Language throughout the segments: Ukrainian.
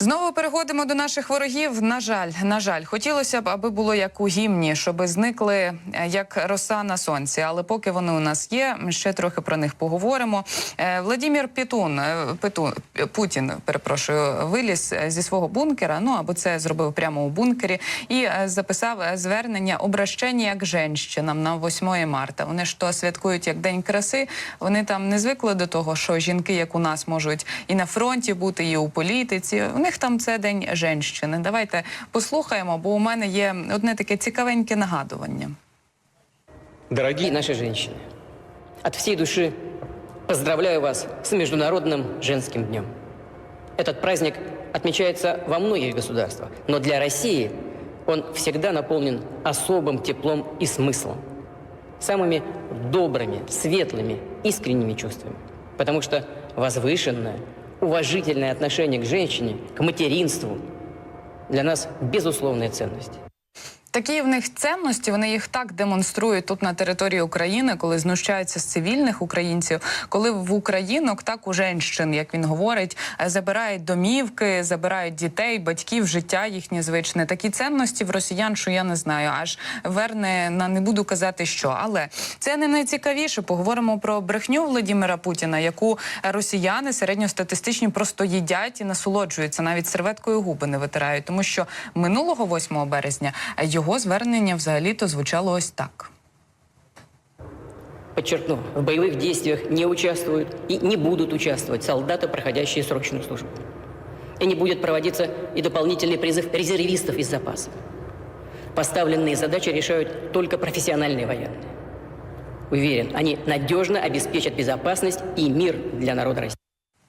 Знову переходимо до наших ворогів. На жаль, на жаль, хотілося б, аби було як у гімні, щоб зникли е, як роса на сонці. Але поки вони у нас є, ще трохи про них поговоримо. Е, Владімір Пітун, е, Путін, перепрошую, виліз зі свого бункера. Ну або це зробив прямо у бункері, і записав звернення обращення к женщинам на 8 марта. Вони ж то святкують як День краси. Вони там не звикли до того, що жінки, як у нас, можуть і на фронті бути, і у політиці. У них там це день женщини. Давайте послухаємо, бо у мене є одне таке цікавеньке нагадування. Дорогие наши женщины, от всей души поздравляю вас с Международным женским днем. Этот праздник отмечается во многих государствах, но для России он всегда наполнен особым теплом и смыслом, самыми добрыми, светлыми, искренними чувствами. Потому что возвышенное, уважительное отношение к женщине, к материнству для нас безусловная ценность. Такі в них цінності, вони їх так демонструють тут на території України, коли знущаються з цивільних українців, коли в українок так у женщин, як він говорить, е, забирають домівки, забирають дітей, батьків, життя їхнє звичне. Такі цінності в росіян, що я не знаю, аж верне на не буду казати, що. Але це не найцікавіше. Поговоримо про брехню Владімира Путіна, яку росіяни середньостатистичні просто їдять і насолоджуються, навіть серветкою губи не витирають, тому що минулого 8 березня його звернення взагалі-то звучало ось так. Подчеркну, в боевых действиях не участвуют и не будут участвовать солдаты, проходящие срочную службу. И не будет проводиться и дополнительный призыв резервистов из запаса. Поставленные задачи решают только профессиональные военные. Уверен, они надежно обеспечат безопасность и мир для народа России.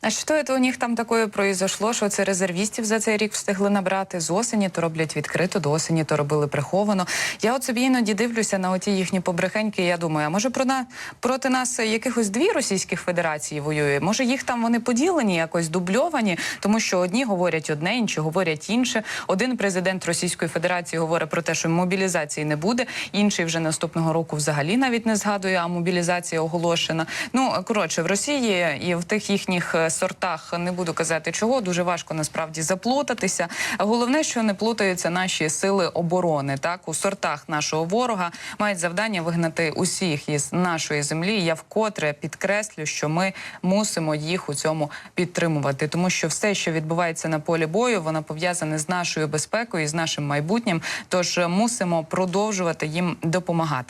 А що це у них там такое произошло? Що це резервістів за цей рік встигли набрати з осені, то роблять відкрито, до осені то робили приховано. Я от собі іноді дивлюся на оті їхні побрехеньки. і Я думаю, а може про на проти нас якихось дві російських федерації воює? Може їх там вони поділені, якось дубльовані, тому що одні говорять одне, інші говорять інше. Один президент Російської Федерації говорить про те, що мобілізації не буде. Інший вже наступного року взагалі навіть не згадує, а мобілізація оголошена. Ну коротше, в Росії і в тих їхніх е, сортах не буду казати чого. Дуже важко насправді заплутатися. Головне, що не плутаються наші сили оборони. Так у сортах нашого ворога мають завдання вигнати усіх із нашої землі. Я вкотре підкреслю, що ми мусимо їх у цьому підтримувати, тому що все, що відбувається на полі бою, воно пов'язане з нашою безпекою, з нашим майбутнім. Тож мусимо продовжувати їм допомагати.